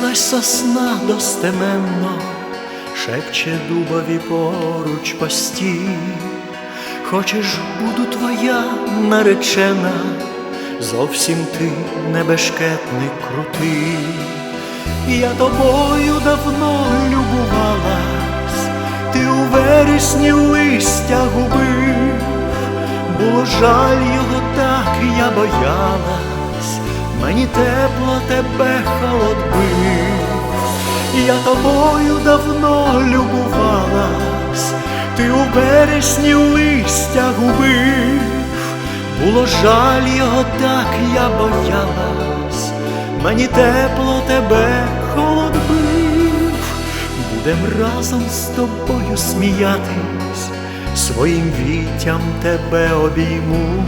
Розпушилась сосна достеменно, шепче дубові поруч постій. Хочеш, буду твоя наречена, зовсім ти не бешкетник крутий. Я тобою давно любувалась, ти у вересні листя губив, було жаль його так, я боялась, мені тепло тебе холод. Я тобою давно любувалась, ти у вересні листя губив, було жаль його так, я боялась, мені тепло тебе холод будем разом з тобою сміятись, своїм віттям тебе обійму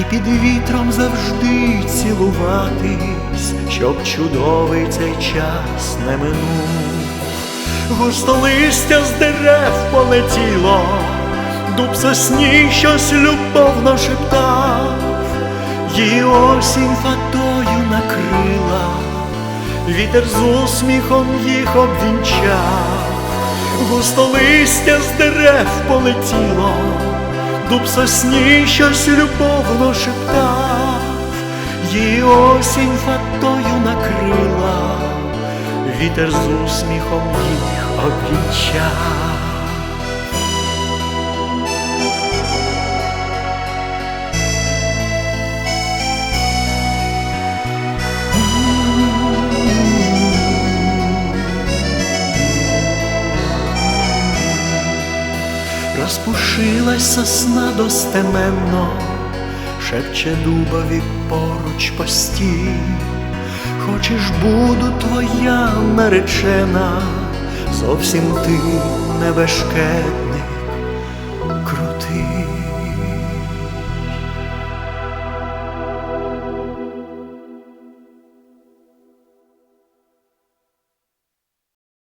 і під вітром завжди цілуватись, щоб чудовий цей час не минув. Густо листя з дерев полетіло, дуб сосні щось любовно шептав, її осінь фатою накрила, вітер з усміхом їх обвінчав, густо листя з дерев полетіло, дуб сосні щось любовно шептав, її осінь фатою накрила, вітер з усміхом їх обвінчав. розпушилась сосна достеменно, шепче дубові поруч постій, Хочеш буду твоя наречена, зовсім ти не бешкетний, крутий.